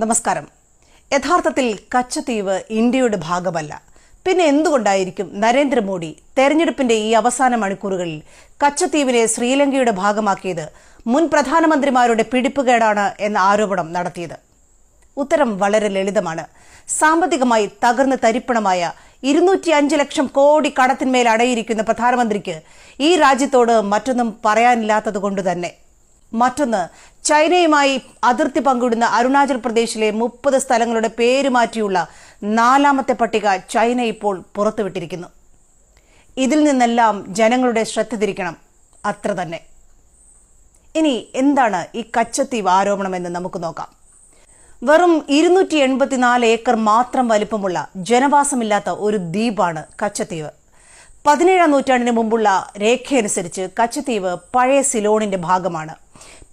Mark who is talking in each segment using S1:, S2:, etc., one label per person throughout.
S1: നമസ്കാരം. യഥാർത്ഥത്തിൽ കച്ചത്തീവ് ഇന്ത്യയുടെ ഭാഗമല്ല. പിന്നെ എന്തുകൊണ്ടായിരിക്കും നരേന്ദ്രമോദി തെരഞ്ഞെടുപ്പിന്റെ ഈ അവസാന മണിക്കൂറുകളിൽ കച്ചത്തീവിനെ ശ്രീലങ്കയുടെ ഭാഗമാക്കിയത് മുൻ പ്രധാനമന്ത്രിമാരുടെ പിടിപ്പുകേടാണ് എന്ന ആരോപണം നടത്തിയത്? ഉത്തരം വളരെ ലളിതമാണ്. സാമ്പത്തികമായി തകർന്ന് തരിപ്പണമായ ഇരുന്നൂറ്റി അഞ്ച് ലക്ഷം കോടി കടത്തിന്മേൽ അടയിരിക്കുന്ന പ്രധാനമന്ത്രിക്ക് ഈ രാജ്യത്തോട് മറ്റൊന്നും പറയാനില്ലാത്തത് കൊണ്ട് തന്നെ. മറ്റൊന്ന് ചൈനയുമായി അതിർത്തി പങ്കിടുന്ന അരുണാചൽ പ്രദേശിലെ മുപ്പത് സ്ഥലങ്ങളുടെ പേര് മാറ്റിയുള്ള നാലാമത്തെ പട്ടിക ചൈന ഇപ്പോൾ പുറത്തുവിട്ടിരിക്കുന്നു. ഇതിൽ നിന്നെല്ലാം ജനങ്ങളുടെ ശ്രദ്ധ തിരിക്കണം. അത്ര തന്നെ. ഇനി എന്താണ് ഈ കച്ചത്തീവ് ആരോപണമെന്ന് നമുക്ക് നോക്കാം. വെറും ഇരുന്നൂറ്റി എൺപത്തിനാല് ഏക്കർ മാത്രം വലിപ്പമുള്ള ജനവാസമില്ലാത്ത ഒരു ദ്വീപാണ് കച്ചത്തീവ്. പതിനേഴാം നൂറ്റാണ്ടിന് മുമ്പുള്ള രേഖയനുസരിച്ച് കച്ചത്തീവ് പഴയ സിലോണിന്റെ ഭാഗമാണ്.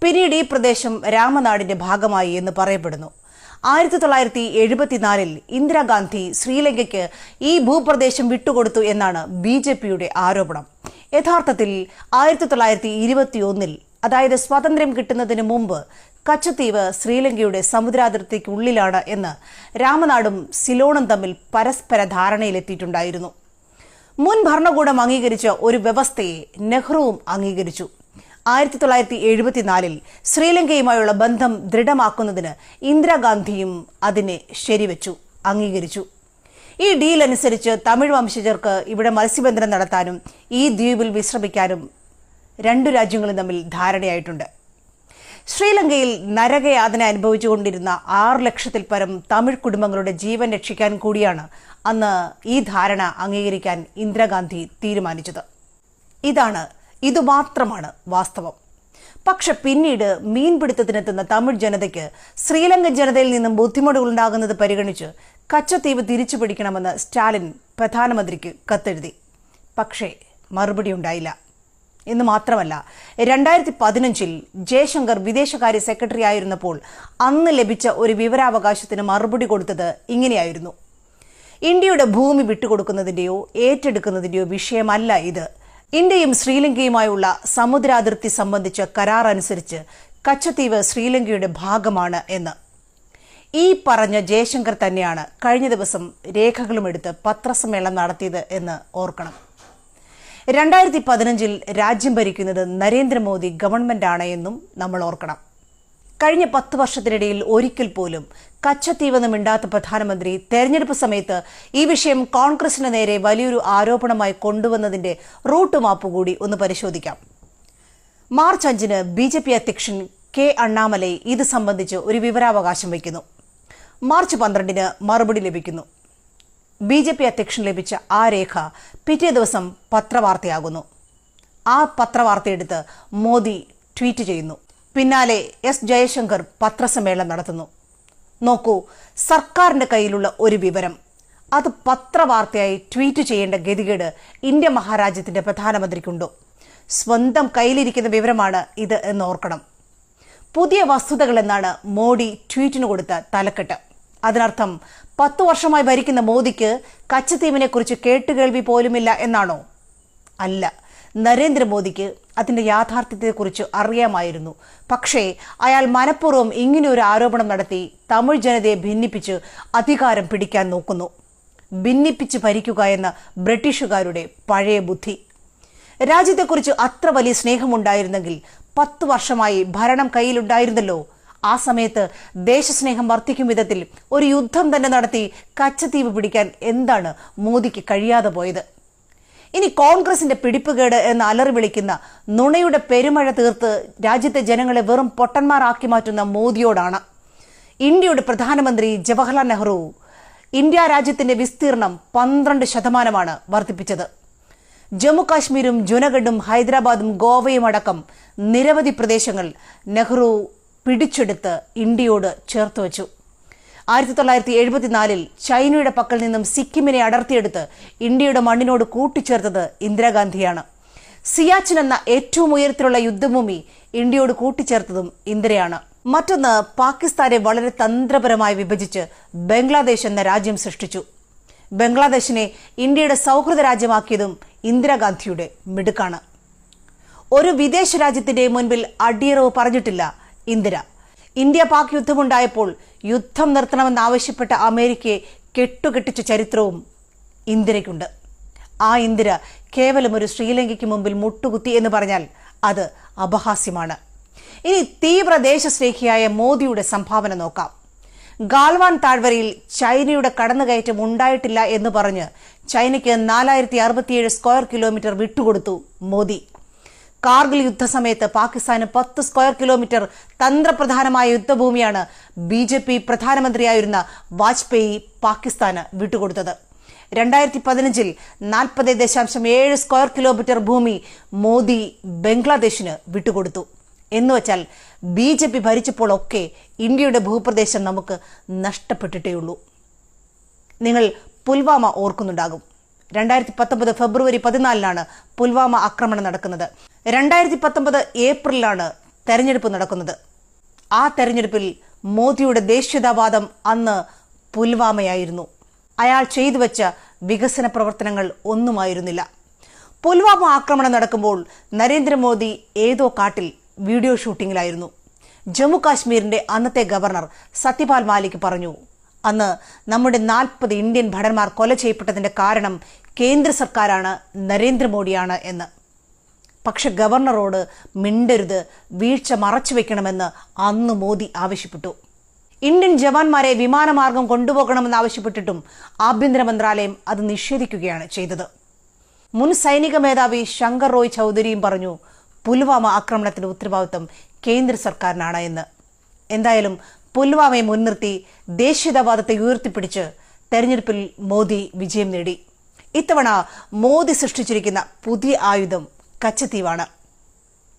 S1: പിന്നീട് ഈ പ്രദേശം രാമനാടിന്റെ ഭാഗമായി എന്ന് പറയപ്പെടുന്നു. ആയിരത്തി തൊള്ളായിരത്തി എഴുപത്തിനാലിൽ ഇന്ദിരാഗാന്ധി ശ്രീലങ്കയ്ക്ക് ഈ ഭൂപ്രദേശം വിട്ടുകൊടുത്തു എന്നാണ് ബി ജെ പിയുടെ ആരോപണം. യഥാർത്ഥത്തിൽ ആയിരത്തി തൊള്ളായിരത്തി ഇരുപത്തിയൊന്നിൽ അതായത് സ്വാതന്ത്ര്യം കിട്ടുന്നതിന് മുമ്പ് കച്ചത്തീവ് ശ്രീലങ്കയുടെ സമുദ്രാതിർത്തിക്കുള്ളിലാണ് എന്ന് രാമനാടും സിലോണും തമ്മിൽ പരസ്പര ധാരണയിലെത്തിയിട്ടുണ്ടായിരുന്നു. മുൻ ഭരണകൂടം അംഗീകരിച്ച ഒരു വ്യവസ്ഥയെ നെഹ്റുവും അംഗീകരിച്ചു. ആയിരത്തി തൊള്ളായിരത്തി എഴുപത്തിനാലിൽ ശ്രീലങ്കയുമായുള്ള ബന്ധം ദൃഢമാക്കുന്നതിന് ഇന്ദിരാഗാന്ധിയും അതിനെ ശരിവെച്ചു അംഗീകരിച്ചു. ഈ ഡീൽ അനുസരിച്ച് തമിഴ് വംശജർക്ക് ഇവിടെ മത്സ്യബന്ധനം നടത്താനും ഈ ദ്വീപിൽ വിശ്രമിക്കാനും രണ്ടു രാജ്യങ്ങളും തമ്മിൽ ധാരണയായിട്ടുണ്ട്. ശ്രീലങ്കയിൽ നരകയാതന അനുഭവിച്ചുകൊണ്ടിരുന്ന ആറ് ലക്ഷത്തിൽ പരം തമിഴ് കുടുംബങ്ങളുടെ ജീവൻ രക്ഷിക്കാൻ കൂടിയാണ് അന്ന് ഈ ധാരണ അംഗീകരിക്കാൻ ഇന്ദിരാഗാന്ധി തീരുമാനിച്ചത്. ഇതാണ് ഇതുമാത്രമാണ് വാസ്തവം. പക്ഷെ പിന്നീട് മീൻപിടുത്തത്തിനെത്തുന്ന തമിഴ് ജനതയ്ക്ക് ശ്രീലങ്കൻ ജനതയിൽ നിന്നും ബുദ്ധിമുട്ടുകൾ ഉണ്ടാകുന്നത് പരിഗണിച്ച് കച്ചത്തീവ് തിരിച്ചു പിടിക്കണമെന്ന് സ്റ്റാലിൻ പ്രധാനമന്ത്രിക്ക് കത്തെഴുതി. പക്ഷേ മറുപടി ഉണ്ടായില്ല. എന്ന് മാത്രമല്ല രണ്ടായിരത്തി പതിനഞ്ചിൽ ജയശങ്കർ വിദേശകാര്യ സെക്രട്ടറി ആയിരുന്നപ്പോൾ അന്ന് ലഭിച്ച ഒരു വിവരാവകാശത്തിന് മറുപടി കൊടുത്തത് ഇങ്ങനെയായിരുന്നു. ഇന്ത്യയുടെ ഭൂമി വിട്ടുകൊടുക്കുന്നതിന്റെയോ ഏറ്റെടുക്കുന്നതിന്റെയോ വിഷയമല്ല ഇത്. ഇന്ത്യയും ശ്രീലങ്കയുമായുള്ള സമുദ്രാതിർത്തി സംബന്ധിച്ച കരാർ അനുസരിച്ച് കച്ചത്തീവ് ശ്രീലങ്കയുടെ ഭാഗമാണ് എന്ന്. ഈ പറഞ്ഞ ജയശങ്കർ തന്നെയാണ് കഴിഞ്ഞ ദിവസം രേഖകളുമെടുത്ത് പത്രസമ്മേളനം നടത്തിയത് എന്ന് ഓർക്കണം. രണ്ടായിരത്തി പതിനഞ്ചിൽ രാജ്യം ഭരിക്കുന്നത് നരേന്ദ്രമോദി ഗവൺമെന്റാണ് എന്നും നമ്മൾ ഓർക്കണം. കഴിഞ്ഞ പത്ത് വർഷത്തിനിടയിൽ ഒരിക്കൽ പോലും കച്ചത്തീവെന്ന് മിണ്ടാത്ത പ്രധാനമന്ത്രി തെരഞ്ഞെടുപ്പ് സമയത്ത് ഈ വിഷയം കോൺഗ്രസിന് നേരെ വലിയൊരു ആരോപണമായി കൊണ്ടുവന്നതിന്റെ റൂട്ട് മാപ്പ് കൂടി ഒന്ന് പരിശോധിക്കാം. മാർച്ച് അഞ്ചിന് ബി ജെ പി അധ്യക്ഷൻ കെ അണ്ണാമലൈ ഇത് സംബന്ധിച്ച് ഒരു വിവരാവകാശം വയ്ക്കുന്നു. മാർച്ച് പന്ത്രണ്ടിന് മറുപടി ലഭിക്കുന്നു. ബി ജെ പി അധ്യക്ഷൻ ലഭിച്ച ആ രേഖ പിറ്റേ ദിവസം പത്രവാർത്തയാകുന്നു. ആ പത്രവാർത്തയെടുത്ത് മോദി ട്വീറ്റ് ചെയ്യുന്നു. പിന്നാലെ എസ് ജയശങ്കർ പത്രസമ്മേളനം നടത്തുന്നു. നോക്കൂ സർക്കാരിന്റെ കയ്യിലുള്ള ഒരു വിവരം. അത് പത്രവാർത്തയായി ട്വീറ്റ് ചെയ്യേണ്ട ഗതികേട് ഇന്ത്യ മഹാരാജ്യത്തിന്റെ പ്രധാനമന്ത്രിക്കുണ്ടോ? സ്വന്തം കയ്യിലിരിക്കുന്ന വിവരമാണ് ഇത് എന്നോർക്കണം പുതിയ വസ്തുതകൾ എന്നാണ് മോഡി ട്വീറ്റിന് കൊടുത്ത തലക്കെട്ട്. അതിനർത്ഥം പത്തു വർഷമായി ഭരിക്കുന്ന മോദിക്ക് കച്ചത്തീവിനെ കുറിച്ച് കേട്ടുകേൾവി പോലുമില്ല എന്നാണോ? അല്ല. നരേന്ദ്രമോദിക്ക് അതിന്റെ യാഥാർത്ഥ്യത്തെക്കുറിച്ച് അറിയാമായിരുന്നു. പക്ഷേ അയാൾ മനഃപൂർവം ഇങ്ങനെയൊരു ആരോപണം നടത്തി തമിഴ് ജനതയെ ഭിന്നിപ്പിച്ച് അധികാരം പിടിക്കാൻ നോക്കുന്നു. ഭിന്നിപ്പിച്ച് ഭരിക്കുക എന്ന ബ്രിട്ടീഷുകാരുടെ പഴയ ബുദ്ധി. രാജ്യത്തെക്കുറിച്ച് അത്ര വലിയ സ്നേഹമുണ്ടായിരുന്നെങ്കിൽ പത്ത് വർഷമായി ഭരണം കയ്യിലുണ്ടായിരുന്നല്ലോ. ആ സമയത്ത് ദേശസ്നേഹം വർദ്ധിക്കും വിധത്തിൽ ഒരു യുദ്ധം തന്നെ നടത്തി കച്ചത്തീവ് പിടിക്കാൻ എന്താണ് മോദിക്ക് കഴിയാതെ പോയത്? ഇനി കോൺഗ്രസിന്റെ പിടിപ്പുകേട് എന്ന് അലറി വിളിക്കുന്ന നുണയുടെ പെരുമഴ തീർത്ത് രാജ്യത്തെ ജനങ്ങളെ വെറും പൊട്ടന്മാരാക്കി മാറ്റുന്ന മോദിയോടാണ്. ഇന്ത്യയുടെ പ്രധാനമന്ത്രി ജവഹർലാൽ നെഹ്റു ഇന്ത്യ രാജ്യത്തിന്റെ വിസ്തീർണം പന്ത്രണ്ട് ശതമാനമാണ് വർദ്ധിപ്പിച്ചത്. ജമ്മു കാശ്മീരും ജുനഗഡും ഹൈദരാബാദും ഗോവയും അടക്കം നിരവധി പ്രദേശങ്ങൾ നെഹ്റു പിടിച്ചെടുത്ത് ഇന്ത്യയോട് ചേർത്ത് വച്ചു. ആയിരത്തി തൊള്ളായിരത്തി എഴുപത്തിനാലിൽ ചൈനയുടെ പക്കൽ നിന്നും സിക്കിമിനെ അടർത്തിയെടുത്ത് ഇന്ത്യയുടെ മണ്ണിനോട് കൂട്ടിച്ചേർത്തത് ഇന്ദിരാഗാന്ധിയാണ്. സിയാച്ചിൻ എന്ന ഏറ്റവും ഉയരത്തിലുള്ള യുദ്ധഭൂമി ഇന്ത്യയോട് കൂട്ടിച്ചേർത്തതും ഇന്ദിരയാണ്. മറ്റൊന്ന് പാകിസ്ഥാനെ വളരെ തന്ത്രപരമായി വിഭജിച്ച് ബംഗ്ലാദേശ് എന്ന രാജ്യം സൃഷ്ടിച്ചു. ബംഗ്ലാദേശിനെ ഇന്ത്യയുടെ സൗഹൃദ രാജ്യമാക്കിയതും ഇന്ദിരാഗാന്ധിയുടെ മിടുക്കാണ്. ഒരു വിദേശ രാജ്യത്തിന്റെ മുൻപിൽ അടിയറവ് പറഞ്ഞിട്ടില്ല ഇന്ദിര. ഇന്ത്യ പാക് യുദ്ധമുണ്ടായപ്പോൾ യുദ്ധം നിർത്തണമെന്നാവശ്യപ്പെട്ട അമേരിക്കയെ കെട്ടുകെട്ടിച്ച ചരിത്രവും ഇന്ദിരയ്ക്കുണ്ട്. ആ ഇന്ദിര കേവലം ഒരു ശ്രീലങ്കയ്ക്ക് മുമ്പിൽ മുട്ടുകുത്തി എന്ന് പറഞ്ഞാൽ അത് അപഹാസ്യമാണ്. ഇനി തീവ്ര ദേശസ്നേഹിയായ മോദിയുടെ സംഭാവന നോക്കാം. ഗാൽവാൻ താഴ്വരയിൽ ചൈനയുടെ കടന്നുകയറ്റം ഉണ്ടായിട്ടില്ല എന്ന് പറഞ്ഞ് ചൈനയ്ക്ക് നാലായിരത്തി അറുപത്തിയേഴ് സ്ക്വയർ കിലോമീറ്റർ വിട്ടുകൊടുത്തു മോദി. കാർഗിൽ യുദ്ധസമയത്ത് പാകിസ്ഥാന് പത്ത് സ്ക്വയർ കിലോമീറ്റർ തന്ത്രപ്രധാനമായ യുദ്ധഭൂമിയാണ് ബി ജെ പി പ്രധാനമന്ത്രിയായിരുന്ന വാജ്പേയി പാകിസ്ഥാന് വിട്ടുകൊടുത്തത്. രണ്ടായിരത്തി പതിനഞ്ചിൽ നാൽപ്പത് ദശാംശം ഏഴ് സ്ക്വയർ കിലോമീറ്റർ ഭൂമി മോദി ബംഗ്ലാദേശിന് വിട്ടുകൊടുത്തു. എന്നുവച്ചാൽ ബി ജെ പി ഭരിച്ചപ്പോഴൊക്കെ ഇന്ത്യയുടെ ഭൂപ്രദേശം നമുക്ക് നഷ്ടപ്പെട്ടിട്ടേയുള്ളൂ. നിങ്ങൾ പുൽവാമ ഓർക്കുന്നുണ്ടാകും. രണ്ടായിരത്തി പത്തൊമ്പത് ഫെബ്രുവരി പതിനാലിനാണ് പുൽവാമ ആക്രമണം നടക്കുന്നത്. രണ്ടായിരത്തി പത്തൊമ്പത് ഏപ്രിലാണ് തെരഞ്ഞെടുപ്പ് നടക്കുന്നത്. ആ തെരഞ്ഞെടുപ്പിൽ മോദിയുടെ ദേശീയതാവാദം അന്ന് പുൽവാമയായിരുന്നു. അയാൾ ചെയ്തു വെച്ച വികസന പ്രവർത്തനങ്ങൾ ഒന്നുമായിരുന്നില്ല. പുൽവാമ ആക്രമണം നടക്കുമ്പോൾ നരേന്ദ്രമോദി ഏതോ കാട്ടിൽ വീഡിയോ ഷൂട്ടിങ്ങിലായിരുന്നു. ജമ്മു കാശ്മീരിന്റെ അന്നത്തെ ഗവർണർ സത്യപാൽ മാലിക് പറഞ്ഞു അന്ന് നമ്മുടെ നാൽപ്പത് ഇന്ത്യൻ ഭടന്മാർ കൊല ചെയ്യപ്പെട്ടതിന്റെ കാരണം കേന്ദ്ര സർക്കാരാണ് നരേന്ദ്രമോദിയാണ് എന്ന്. പക്ഷെ ഗവർണറോട് മിണ്ടരുത് വീഴ്ച മറച്ചു വെക്കണമെന്ന് അന്ന് മോദി ആവശ്യപ്പെട്ടു. ഇന്ത്യൻ ജവാന്മാരെ വിമാനമാർഗം കൊണ്ടുപോകണമെന്ന് ആവശ്യപ്പെട്ടിട്ടും ആഭ്യന്തര മന്ത്രാലയം അത് നിഷേധിക്കുകയാണ് ചെയ്തത്. മുൻ സൈനിക മേധാവി ശങ്കർ റോയ് ചൗധരിയും പറഞ്ഞു പുൽവാമ ആക്രമണത്തിന്റെ ഉത്തരവാദിത്വം കേന്ദ്ര സർക്കാരിനാണ് എന്ന്. എന്തായാലും പുൽവാമയെ മുൻനിർത്തി ദേശീയതാവാദത്തെ ഉയർത്തിപ്പിടിച്ച് തെരഞ്ഞെടുപ്പിൽ മോദി വിജയം നേടി. ഇത്തവണ മോദി സൃഷ്ടിച്ചിരിക്കുന്ന പുതിയ ആയുധം കച്ചത്തീവാണ്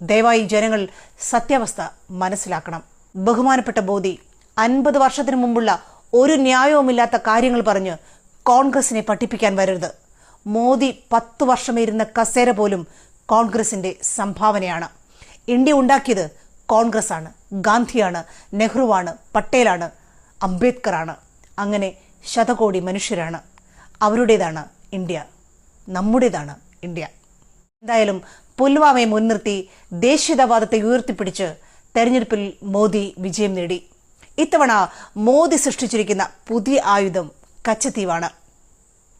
S1: ദയവായി ജനങ്ങൾ സത്യാവസ്ഥ മനസ്സിലാക്കണം. ബഹുമാനപ്പെട്ട ബോധി അൻപത് വർഷത്തിന് മുമ്പുള്ള ഒരു ന്യായവുമില്ലാത്ത കാര്യങ്ങൾ പറഞ്ഞ് കോൺഗ്രസിനെ പഠിപ്പിക്കാൻ വരരുത്. മോദി പത്തു വർഷമിരുന്ന കസേര പോലും കോൺഗ്രസിന്റെ സംഭാവനയാണ്. ഇന്ത്യ ഉണ്ടാക്കിയത് കോൺഗ്രസ് ആണ് ഗാന്ധിയാണ് നെഹ്റുവാണ് പട്ടേലാണ് അംബേദ്കറാണ്. അങ്ങനെ ശതകോടി മനുഷ്യരാണ്. അവരുടേതാണ് ഇന്ത്യ നമ്മുടേതാണ് ഇന്ത്യ. എന്തായാലും പുൽവാമയെ മുൻനിർത്തി ദേശീയതാവാദത്തെ ഉയർത്തിപ്പിടിച്ച് തെരഞ്ഞെടുപ്പിൽ മോദി വിജയം നേടി. ഇത്തവണ മോദി സൃഷ്ടിച്ചിരിക്കുന്ന പുതിയ ആയുധം കച്ചത്തീവാണ്.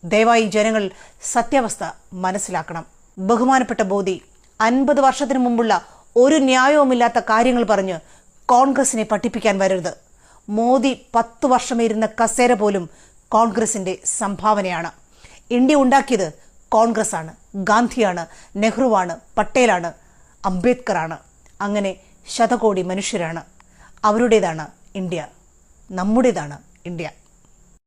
S1: ദയവായി ജനങ്ങൾ സത്യാവസ്ഥ മനസ്സിലാക്കണം. ബഹുമാനപ്പെട്ട മോദി അൻപത് വർഷത്തിനു മുമ്പുള്ള ഒരു ന്യായവുമില്ലാത്ത കാര്യങ്ങൾ പറഞ്ഞ് കോൺഗ്രസിനെ പഠിപ്പിക്കാൻ വരരുത്. മോദി പത്ത് വർഷമിരുന്ന കസേര പോലും കോൺഗ്രസിന്റെ സംഭാവനയാണ്. ഇന്ത്യ ഉണ്ടാക്കിയത് കോൺഗ്രസ് ആണ് ഗാന്ധിയാണ് നെഹ്റുവാണ് പട്ടേലാണ് അംബേദ്കറാണ്. അങ്ങനെ ശതകോടി മനുഷ്യരാണ്. അവരുടേതാണ് ഇന്ത്യ നമ്മുടേതാണ് ഇന്ത്യ.